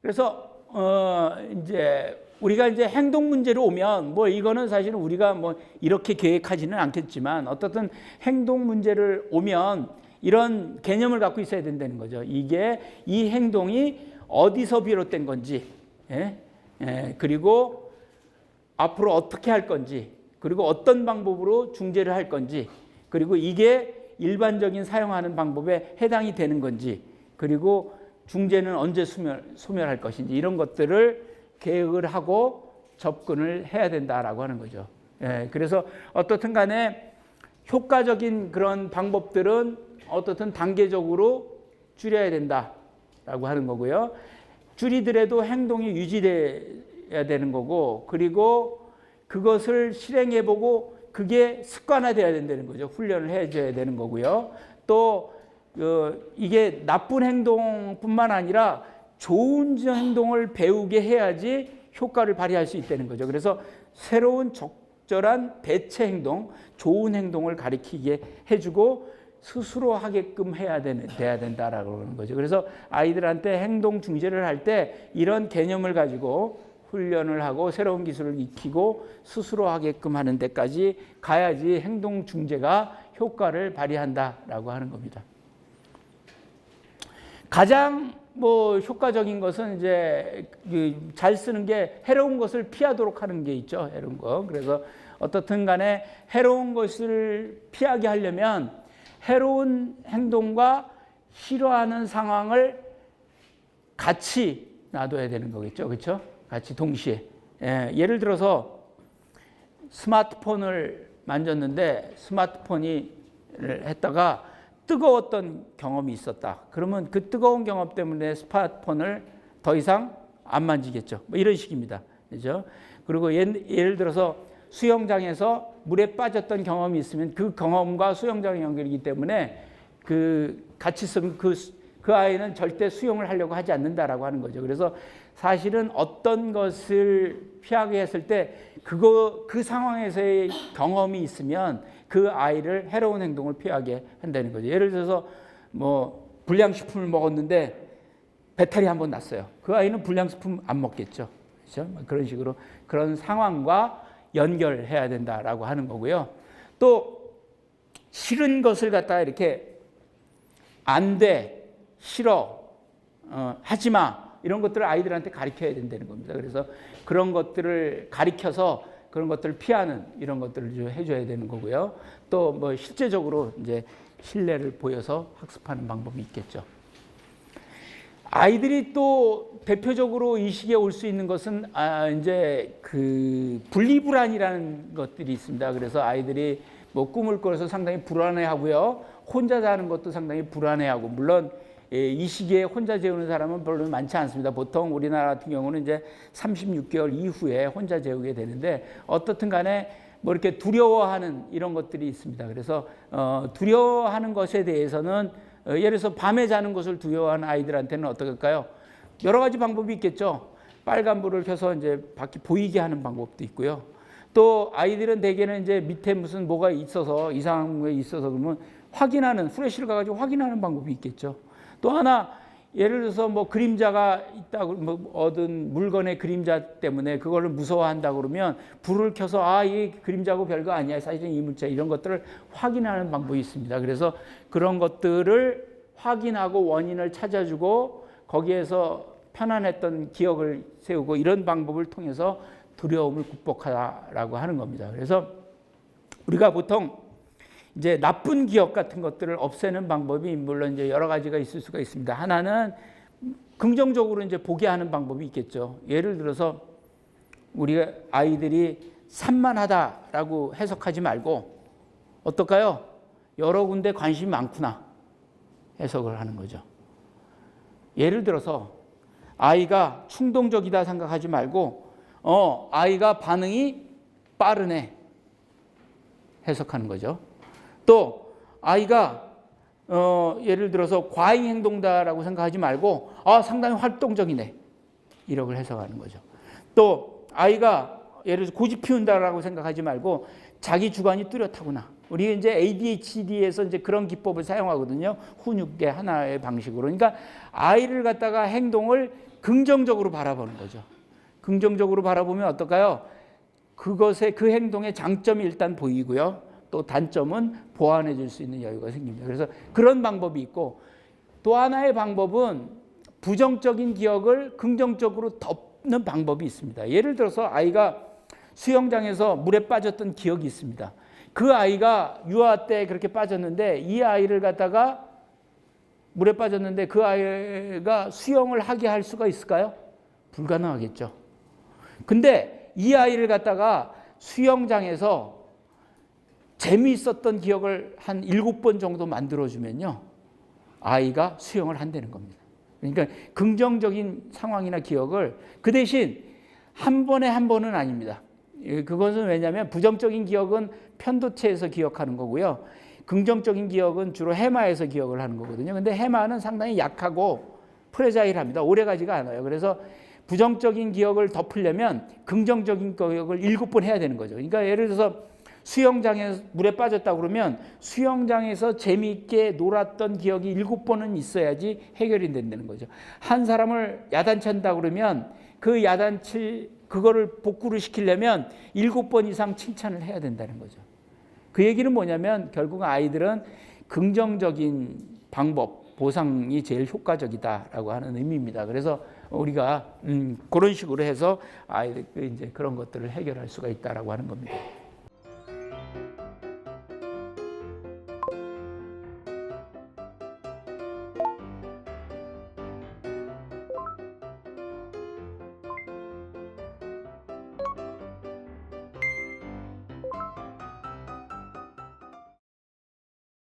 그래서 어 이제 우리가 이제 행동 문제로 오면 뭐 이거는 사실은 우리가 뭐 이렇게 계획하지는 않겠지만 어떻든 행동 문제를 오면 이런 개념을 갖고 있어야 된다는 거죠. 이게 이 행동이 어디서 비롯된 건지, 예? 예, 그리고 앞으로 어떻게 할 건지, 그리고 어떤 방법으로 중재를 할 건지, 그리고 이게 일반적인 사용하는 방법에 해당이 되는 건지, 그리고 중재는 언제 소멸, 소멸 할 것인지 이런 것들을 계획을 하고 접근을 해야 된다라고 하는 거죠. 예, 그래서 어떻든 간에 효과적인 그런 방법들은 어떻든 단계적으로 줄여야 된다라고 하는 거고요. 줄이더라도 행동이 유지돼야 되는 거고, 그리고 그것을 실행해 보고 그게 습관화돼야 된다는 거죠. 훈련을 해줘야 되는 거고요. 또 어, 이게 나쁜 행동뿐만 아니라 좋은 행동을 배우게 해야지 효과를 발휘할 수 있다는 거죠. 그래서 새로운 적절한 대체 행동, 좋은 행동을 가리키게 해주고 스스로 하게끔 해야 되는, 돼야 된다라고 하는 거죠. 그래서 아이들한테 행동 중재를 할 때 이런 개념을 가지고 훈련을 하고 새로운 기술을 익히고 스스로 하게끔 하는 데까지 가야지 행동 중재가 효과를 발휘한다라고 하는 겁니다. 가장 뭐 효과적인 것은 이제 그잘 쓰는 게 해로운 것을 피하도록 하는 게 있죠. 해로운 거. 그래서 어떻든 간에 해로운 것을 피하게 하려면 해로운 행동과 싫어하는 상황을 같이 놔둬야 되는 거겠죠. 그렇죠? 같이 동시에. 예, 예를 들어서 스마트폰을 만졌는데 스마트폰이 했다가 뜨거웠던 경험이 있었다. 그러면 그 뜨거운 경험 때문에 스마트폰을 더 이상 안 만지겠죠. 뭐 이런 식입니다. 그죠? 그리고 예, 예를 들어서 수영장에서 물에 빠졌던 경험이 있으면 그 경험과 수영장의 연결이기 때문에 그 같이 쓰면 그, 그 아이는 절대 수영을 하려고 하지 않는다라고 하는 거죠. 그래서 사실은 어떤 것을 피하게 했을 때 그거 그 상황에서의 경험이 있으면 그 아이를 해로운 행동을 피하게 한다는 거죠. 예를 들어서 뭐 불량식품을 먹었는데 배탈이 한 번 났어요. 그 아이는 불량식품 안 먹겠죠. 그렇죠? 그런 식으로 그런 상황과 연결해야 된다라고 하는 거고요. 또 싫은 것을 갖다가 이렇게 안 돼, 싫어, 어, 하지 마 이런 것들을 아이들한테 가르쳐야 된다는 겁니다. 그래서 그런 것들을 가르쳐서 그런 것들을 피하는 이런 것들을 좀 해줘야 되는 거고요. 또 뭐 실제적으로 이제 신뢰를 보여서 학습하는 방법이 있겠죠. 아이들이 또 대표적으로 이 시기에 올 수 있는 것은 아 이제 그 분리불안이라는 것들이 있습니다. 그래서 아이들이 뭐 꿈을 꿔서 상당히 불안해하고요. 혼자 자는 것도 상당히 불안해하고 물론 예, 이 시기에 혼자 재우는 사람은 별로 많지 않습니다. 보통 우리나라 같은 경우는 이제 36개월 이후에 혼자 재우게 되는데 어떻든 간에 뭐 이렇게 두려워하는 이런 것들이 있습니다. 그래서 어, 두려워하는 것에 대해서는 어, 예를 들어서 밤에 자는 것을 두려워하는 아이들한테는 어떨까요? 여러 가지 방법이 있겠죠. 빨간 불을 켜서 이제 밖이 보이게 하는 방법도 있고요. 또 아이들은 대개는 이제 밑에 무슨 뭐가 있어서 이상한 게 있어서 그러면 확인하는 후레쉬를 가가지고 확인하는 방법이 있겠죠. 또 하나 예를 들어서 뭐 그림자가 있다고 뭐 얻은 물건의 그림자 때문에 그거를 무서워한다 그러면 불을 켜서 아 이 그림자고 별거 아니야 사실은 이물체 이런 것들을 확인하는 방법이 있습니다. 그래서 그런 것들을 확인하고 원인을 찾아주고 거기에서 편안했던 기억을 세우고 이런 방법을 통해서 두려움을 극복하라고 하는 겁니다. 그래서 우리가 보통 이제 나쁜 기억 같은 것들을 없애는 방법이 물론 이제 여러 가지가 있을 수가 있습니다. 하나는 긍정적으로 이제 보게 하는 방법이 있겠죠. 예를 들어서 우리 아이들이 산만하다라고 해석하지 말고 어떨까요? 여러 군데 관심이 많구나 해석을 하는 거죠. 예를 들어서 아이가 충동적이다 생각하지 말고 어 아이가 반응이 빠르네 해석하는 거죠. 또 아이가 어, 예를 들어서 과잉 행동다라고 생각하지 말고 아 상당히 활동적이네 이렇게 해석하는 거죠. 또 아이가 예를 들어서 고집 피운다라고 생각하지 말고 자기 주관이 뚜렷하구나. 우리 이제 ADHD에서 이제 그런 기법을 사용하거든요. 훈육의 하나의 방식으로. 그러니까 아이를 갖다가 행동을 긍정적으로 바라보는 거죠. 긍정적으로 바라보면 어떨까요? 그것의 그 행동의 장점이 일단 보이고요. 또 단점은 보완해 줄 수 있는 여유가 생깁니다. 그래서 그런 방법이 있고 또 하나의 방법은 부정적인 기억을 긍정적으로 덮는 방법이 있습니다. 예를 들어서 아이가 수영장에서 물에 빠졌던 기억이 있습니다. 그 아이가 유아 때 그렇게 빠졌는데 이 아이를 갖다가 물에 빠졌는데 그 아이가 수영을 하게 할 수가 있을까요? 불가능하겠죠. 근데 이 아이를 갖다가 수영장에서 재미있었던 기억을 한 일곱 번 정도 만들어주면요. 아이가 수영을 한다는 겁니다. 그러니까 긍정적인 상황이나 기억을 그 대신 한 번에 한 번은 아닙니다. 예, 그것은 왜냐하면 부정적인 기억은 편도체에서 기억하는 거고요. 긍정적인 기억은 주로 해마에서 기억을 하는 거거든요. 근데 해마는 상당히 약하고 프레자일합니다. 오래가지가 않아요. 그래서 부정적인 기억을 덮으려면 긍정적인 기억을 일곱 번 해야 되는 거죠. 그러니까 예를 들어서 수영장에 물에 빠졌다 그러면 수영장에서 재미있게 놀았던 기억이 일곱 번은 있어야지 해결이 된다는 거죠. 한 사람을 야단친다 그러면 그 야단칠 그거를 복구를 시키려면 일곱 번 이상 칭찬을 해야 된다는 거죠. 그 얘기는 뭐냐면 결국 아이들은 긍정적인 방법 보상이 제일 효과적이다라고 하는 의미입니다. 그래서 우리가 음, 그런 식으로 해서 아이들 이제 그런 것들을 해결할 수가 있다라고 하는 겁니다.